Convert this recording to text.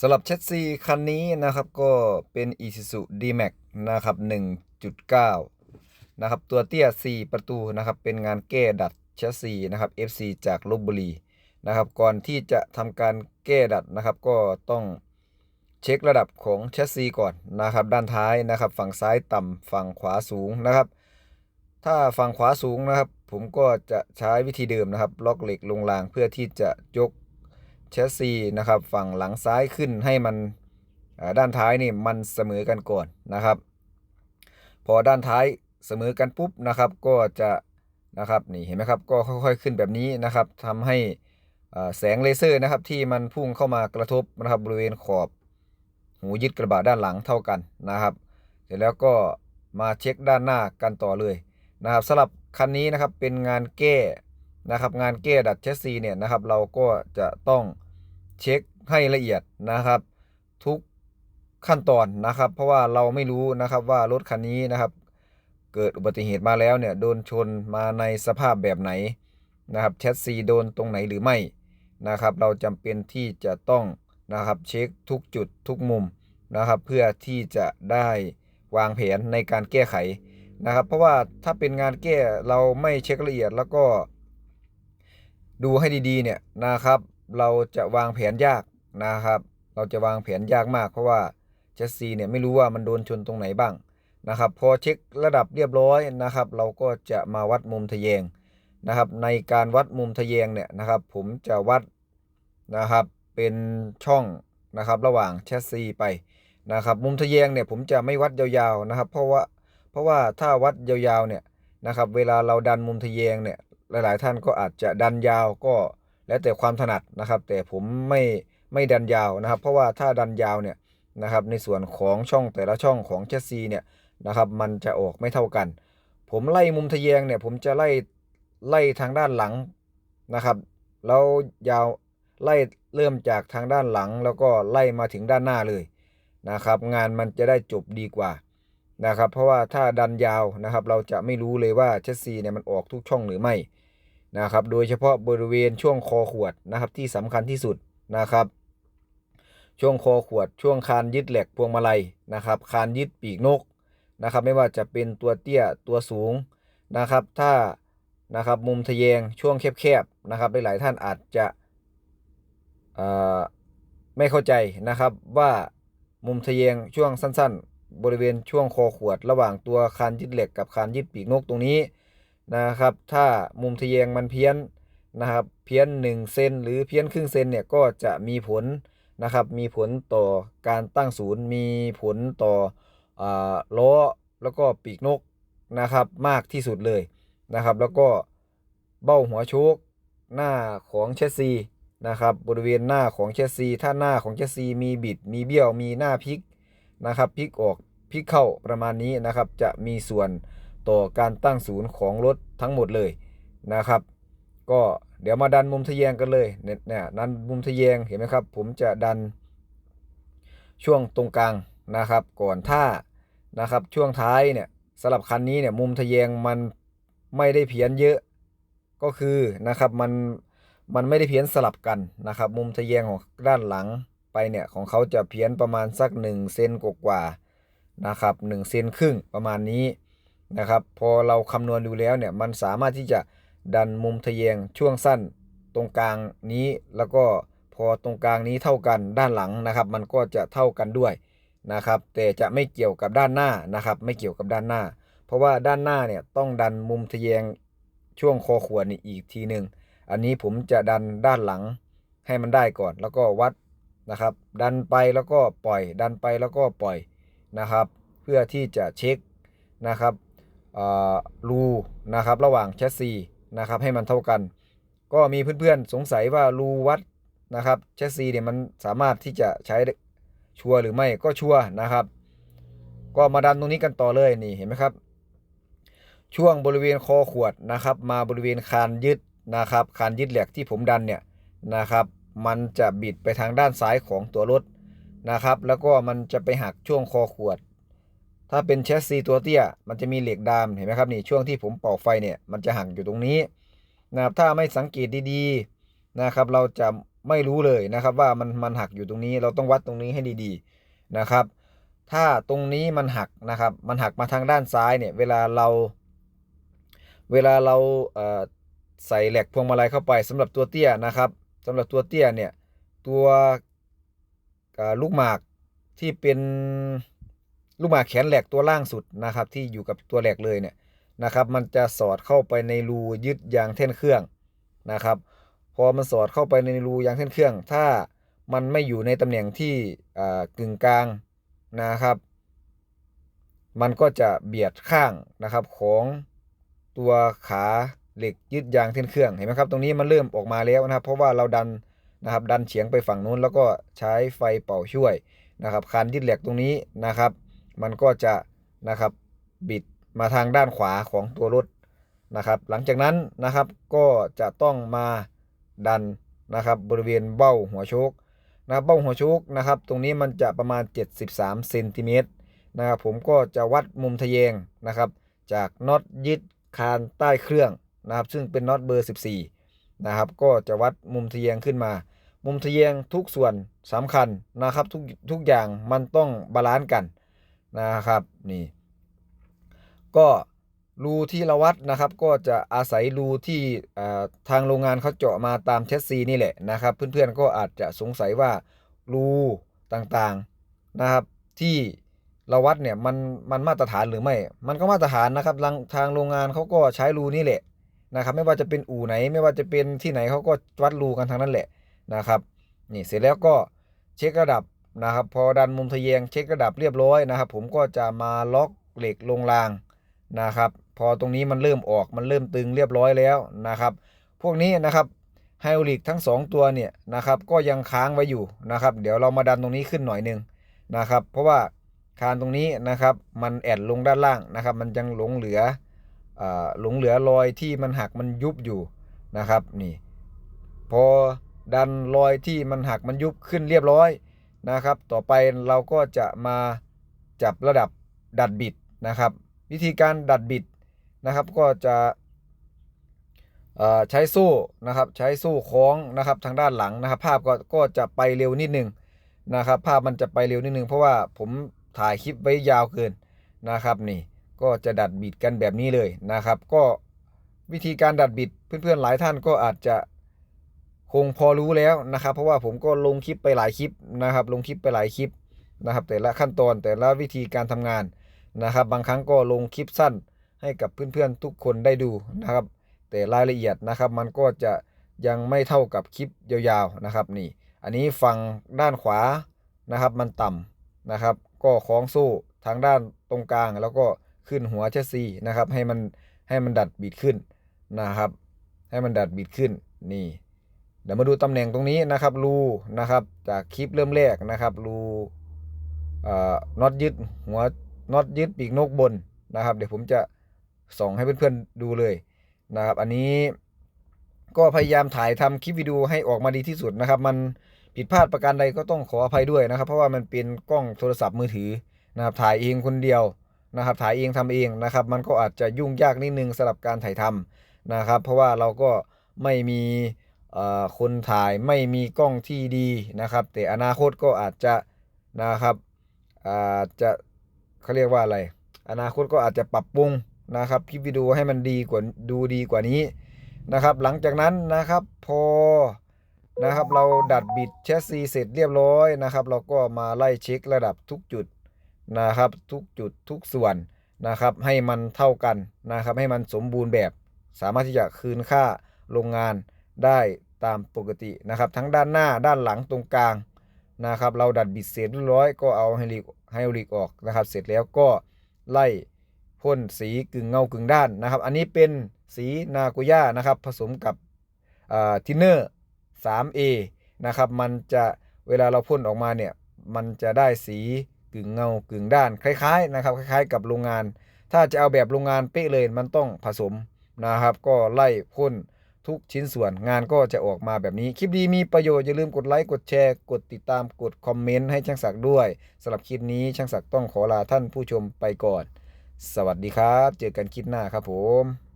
สำหรับแชสซีคันนี้นะครับก็เป็น Isuzu D-Max นะครับ 1.9 นะครับ ตัวเตี้ย 4 ประตูนะครับ เป็นงานแก้ดัดแชสซีนะครับ FC จากลบบุรีนะครับ ก่อนที่จะทำการแก้ดัดนะครับ ก็ต้องเช็คระดับของแชสซีก่อนนะครับ ด้านท้ายนะครับ ฝั่งซ้ายต่ำฝั่งขวาสูงนะครับ ถ้าฝั่งขวาสูงนะครับ ผมก็จะใช้วิธีเดิมนะครับ ล็อกเหล็กลงรางเพื่อที่จะยก แชสซีนะครับฝั่งหลังซ้ายขึ้นให้มันด้านท้ายนี่มันเสมอกันก่อนนะครับ พอด้านท้ายเสมอกันปุ๊บนะครับ ก็จะนะครับนี่เห็นไหมครับก็ค่อยๆขึ้นแบบนี้นะครับทำให้แสงเลเซอร์นะครับที่มันพุ่งเข้ามากระทบนะครับบริเวณขอบหูยึดกระบะด้านหลังเท่ากันนะครับเสร็จแล้วก็มาเช็คด้านหน้ากันต่อเลยนะครับสำหรับคันนี้นะครับเป็นงานแก้นะครับงานแก้ดัดแชสซีเนี่ยนะครับเราก็จะต้อง เช็คให้ละเอียดนะครับ ทุกขั้นตอนนะครับ เพราะว่าเราไม่รู้นะครับว่ารถคันนี้นะครับ เกิดอุบัติเหตุมาแล้วเนี่ยโดนชนมาในสภาพแบบไหนนะครับแชสซีโดนตรงไหนหรือไม่นะครับ เราจำเป็นที่จะต้องนะครับเช็คทุกจุดทุกมุมนะครับ เพื่อที่จะได้วางแผนในการแก้ไขนะครับ เพราะว่าถ้าเป็นงานแก้เราไม่เช็คละเอียดแล้วก็ดูให้ดีๆเนี่ยนะครับ เราจะวางแผนยากนะครับ เราจะวางแผนยากมาก เพราะว่าแชสซีเนี่ยไม่รู้ว่ามันโดนชนตรงไหนบ้างนะครับ พอเช็คระดับเรียบร้อยนะครับ เราก็จะมาวัดมุมทะแยงนะครับ ในการวัดมุมทะแยงเนี่ยนะครับ ผมจะวัดนะครับเป็นช่องนะครับระหว่างแชสซีไปนะครับ มุมทะแยงเนี่ยผมจะไม่วัดยาวๆนะครับ เพราะว่าเพราะว่าถ้าวัดยาวๆเนี่ยนะครับ เวลาเราดันมุมทะแยงเนี่ยหลายๆท่านก็อาจจะดันยาวก็ แล้วแต่ความถนัดนะครับ แต่ผมไม่ไม่ดันยาวนะครับ เพราะว่าถ้าดันยาวเนี่ยนะครับในส่วนของช่องแต่ละช่องของแชสซีเนี่ยนะครับมันจะออกไม่เท่ากัน ผมไล่มุมทะแยงเนี่ยผมจะไล่ไล่ทางด้านหลังนะครับแล้วยาวไล่เริ่มจากทางด้านหลัง แล้วก็ไล่มาถึงด้านหน้าเลยนะครับ งานมันจะได้จบดีกว่านะครับ เพราะว่าถ้าดันยาวนะครับ เราจะไม่รู้เลยว่าแชสซีเนี่ยมันออกทุกช่องหรือไม่ นะครับโดยเฉพาะบริเวณช่วงคอขวดนะครับที่สำคัญที่สุดนะครับ ช่วงคอขวดช่วงคานยึดเหล็กพวงมาลัยนะครับ คานยึดปีกนกนะครับไม่ว่าจะเป็นตัวเตี้ยตัวสูงนะครับ ถ้านะครับมุมทะแยงช่วงแคบๆนะครับหลายๆท่านอาจจะไม่เข้าใจนะครับว่ามุมทะแยงช่วงสั้น ๆ บริเวณช่วงคอขวด ระหว่างตัวคานยึดเหล็กกับคานยึดปีกนกตรงนี้ นะครับ ถ้ามุมทะแยงมันเพี้ยนนะครับ เพี้ยน1เซนหรือเพี้ยนครึ่งเซนเนี่ยก็จะมีผลนะครับ มีผลต่อการตั้งศูนย์ มีผลต่ออล้อแล้วก็ปีกนกนะครับ มากที่สุดเลยนะครับ แล้วก็เบ้าหัวโชกหน้าของแชสซีนะครับบริเวณหน้าของแชสซีถ้าหน้าของแชสซีมีบิดมีเบี้ยวมีหน้าพลิกนะครับพลิกออกพลิกเข้าประมาณนี้นะครับจะมีส่วน ต่อการตั้งศูนย์ของรถทั้งหมดเลยนะครับ ก็เดี๋ยวมาดันมุมทะแยงกันเลยเนี่ยดันมุมทะแยงเห็นไหมครับ ผมจะดันช่วงตรงกลางนะครับ ก่อนท่านะครับช่วงท้ายเนี่ยสำหรับคันนี้เนี่ยมุมทะแยงมันไม่ได้เพี้ยนเยอะก็คือนะครับมันมันไม่ได้เพี้ยนสลับกันนะครับ มุมทะแยงของด้านหลังไปเนี่ยของเขาจะเพี้ยนประมาณสัก1เซนกว่านะครับ1เซนครึ่งประมาณนี้ นะครับ พอเราคำนวณดูแล้วเนี่ยมันสามารถที่จะดันมุมทะแยงช่วงสั้นตรงกลางนี้แล้วก็พอตรงกลางนี้เท่ากันด้านหลังนะครับ มันก็จะเท่ากันด้วยนะครับ แต่จะไม่เกี่ยวกับด้านหน้านะครับ ไม่เกี่ยวกับด้านหน้า เพราะว่าด้านหน้าเนี่ยต้องดันมุมทะแยงช่วงคอขวดนี่อีกทีหนึ่งอันนี้ผมจะดันด้านหลังให้มันได้ก่อน แล้วก็วัดนะครับ ดันไปแล้วก็ปล่อย ดันไปแล้วก็ปล่อยนะครับ เพื่อที่จะเช็คนะครับ รูนะครับระหว่างแชสซีนะครับให้มันเท่ากัน ก็มีเพื่อนๆสงสัยว่ารูวัดนะครับแชสซีเนี่ยมันสามารถที่จะใช้ชัวร์หรือไม่ก็ชัวร์นะครับ ก็มาดันตรงนี้กันต่อเลยนี่เห็นไหมครับ ช่วงบริเวณคอขวดนะครับ มาบริเวณคานยึดนะครับคานยึดเหล็กที่ผมดันเนี่ยนะครับ มันจะบิดไปทางด้านซ้ายของตัวรถนะครับ แล้วก็มันจะไปหักช่วงคอขวด ถ้าเป็นแชสซีตัวเตี้ย มันจะมีเหล็กดามเห็นไหมครับนี่ช่วงที่ผมเป่าไฟเนี่ยมันจะหักอยู่ตรงนี้นะครับถ้าไม่สังเกตดีๆนะครับ เราจะไม่รู้เลยนะครับว่ามันมันหักอยู่ตรงนี้ เราต้องวัดตรงนี้ให้ดีๆนะครับ ถ้าตรงนี้มันหักนะครับ มันหักมาทางด้านซ้ายเนี่ยเวลาเรา เวลาเราเใส่แหลกพวงมาลัยเข้าไปสำหรับตัวเตี้ยนะครับสำหรับตัวเตี้ยเนี่ยตัวลูกหมากที่เป็น ลูกหมากแขนแหลกตัวล่างสุดนะครับ ที่อยู่กับตัวแหลกเลยเนี่ยนะครับ มันจะสอดเข้าไปในรูยึดยางแท่นเครื่องนะครับ พอมันสอดเข้าไปในรูยางแท่นเครื่อง ถ้ามันไม่อยู่ในตำแหน่งที่กึ่งกลางนะครับ มันก็จะเบียดข้างนะครับของตัวขาเหล็กยึดยางเส้นเครื่องเห็นไหมครับ ตรงนี้มันเริ่มออกมาแล้วนะครับ เพราะว่าเราดันนะครับดันเฉียงไปฝั่งนู้นแล้วก็ใช้ไฟเป่าช่วยนะครับคานยึดเหล็กตรงนี้นะครับ มันก็จะนะครับบิดมาทางด้านขวาของตัวรถนะครับ หลังจากนั้นนะครับก็จะต้องมาดันนะครับบริเวณเบ้าหัวโชคนะเบ้าหัวโชคนะครับ ตรงนี้มันจะประมาณ 73เซนติเมตรนะครับผมก็จะวัดมุมทะแยงนะครับ จากน็อตยึดคานใต้เครื่องนะครับ ซึ่งเป็นน็อตเบอร์ 14นะครับ ก็จะวัดมุมทะแยงขึ้นมา มุมทะแยงทุกส่วนสำคัญนะครับทุกทุกอย่างมันต้องบาลานซ์กัน นะครับนี่ก็รูที่เราวัดนะครับ ก็จะอาศัยรูที่ทางโรงงานเขาเจาะมาตามเชสซีนี่แหละนะครับ เพื่อนๆก็อาจจะสงสัยว่ารูต่างๆนะครับที่เราวัดเนี่ยมันมันมาตรฐานหรือไม่ มันก็มาตรฐานนะครับทางทางโรงงานเขาก็ใช้รูนี่แหละนะครับไม่ว่าจะเป็นอู่ไหน ไม่ว่าจะเป็นที่ไหนเขาก็วัดรูกันทางนั้นแหละนะครับนี่เสร็จแล้วก็เช็คระดับ นะครับ พอดันมุมทะแยงเช็คระดับเรียบร้อยนะครับ ผมก็จะมาล็อกเหล็กลงรางนะครับ พอตรงนี้มันเริ่มออกมันเริ่มตึงเรียบร้อยแล้วนะครับ พวกนี้นะครับไฮดรอลิกทั้งสองตัวเนี่ยนะครับ ก็ยังค้างไว้อยู่นะครับ เดี๋ยวเรามาดันตรงนี้ขึ้นหน่อยหนึงนะครับ เพราะว่าคานตรงนี้นะครับมันแอดลงด้านล่างนะครับ มันยังหลงเหลืออหลงเหลือรอยที่มันหักมันยุบอยู่นะครับนี่ พอดันรอยที่มันหักมันยุบขึ้นเรียบร้อย นะครับ ต่อไปเราก็จะมาจับระดับดัดบิดนะครับ วิธีการดัดบิดนะครับก็จะใช้โซ่นะครับใช้โซ่คล้องนะครับทางด้านหลังนะครับ ภาพก็ก็จะไปเร็วนิดนึงนะครับ ภาพมันจะไปเร็วนิดนึงเพราะว่าผมถ่ายคลิปไว้ยาวเกินนะครับนี่ก็จะดัดบิดกันแบบนี้เลยนะครับ ก็วิธีการดัดบิดเพื่อนๆหลายท่านก็อาจจะ คงพอรู้แล้วนะครับ เพราะว่าผมก็ลงคลิปไปหลายคลิปนะครับ ลงคลิปไปหลายคลิปนะครับ แต่ละขั้นตอนแต่ละวิธีการทำงานนะครับ บางครั้งก็ลงคลิปสั้นให้กับเพื่อนๆทุกคนได้ดูนะครับ แต่รายละเอียดนะครับ มันก็จะยังไม่เท่ากับคลิปยาวๆนะครับนี่ อันนี้ฝั่งด้านขวานะครับ มันต่ำนะครับ ก็คล้องโซ่ทางด้านตรงกลางแล้วก็ขึ้นหัวแชสซีนะครับ ให้มันให้มันดัดบิดขึ้นนะครับ ให้มันดัดบิดขึ้นนี่ เดี๋ยวมาดูตำแหน่งตรงนี้นะครับรูนะครับจากคลิปเริ่มแรกนะครับรูเอ่อน็อตยึดหัวน็อตยึดปีกนกบนนะครับ เดี๋ยวผมจะส่องให้เพื่อนๆดูเลยนะครับ อันนี้ก็พยายามถ่ายทำคลิปวิดีโอให้ออกมาดีที่สุดนะครับ มันผิดพลาดประการใดก็ต้องขออภัยด้วยนะครับ เพราะว่ามันเป็นกล้องโทรศัพท์มือถือนะครับถ่ายเองคนเดียวนะครับ ถ่ายเองทำเองนะครับ มันก็อาจจะยุ่งยากนิดนึงสำหรับการถ่ายทำนะครับ เพราะว่าเราก็ไม่มี คนถ่ายไม่มีกล้องที่ดีนะครับ แต่อนาคตก็อาจจะนะครับอาจจะเขาเรียกว่าอะไร อนาคตก็อาจจะปรับปรุงนะครับคลิปวิดีโอให้มันดีกว่าดูดีกว่านี้นะครับ หลังจากนั้นนะครับพอนะครับเราดัดบิดแชสซีเสร็จเรียบร้อยนะครับ เราก็มาไล่เช็คระดับทุกจุดนะครับ ทุกจุดทุกส่วนนะครับ ให้มันเท่ากันนะครับ ให้มันสมบูรณ์แบบ สามารถที่จะคืนค่าโรงงาน ได้ตามปกตินะครับ ทั้งด้านหน้าด้านหลังตรงกลางนะครับ เราดัดบิดเสร็จเรียบร้อยก็เอาไฮลิกไฮดรอลิกออกนะครับ เสร็จแล้วก็ไล่พ่นสีกึ่งเงากึ่งด้านนะครับ อันนี้เป็นสีนากุย่านะครับ ผสมกับทินเนอร์ 3A นะครับ มันจะเวลาเราพ่นออกมาเนี่ย มันจะได้สีกึ่งเงากึ่งด้าน คล้ายๆนะครับ คล้ายๆ กับโรงงาน ถ้าจะเอาแบบโรงงานเป๊ะเลย มันต้องผสมนะครับ ก็ไล่พ่น ทุกชิ้นส่วนงานก็จะออกมาแบบนี้ คลิปดีมีประโยชน์ อย่าลืมกดไลค์ กดแชร์ กดติดตามกดคอมเมนต์ให้ช่างศักดิ์ด้วยสำหรับคลิปนี้ช่างศักดิ์ต้องขอลาท่านผู้ชมไปก่อน สวัสดีครับ เจอกันคลิปหน้าครับผม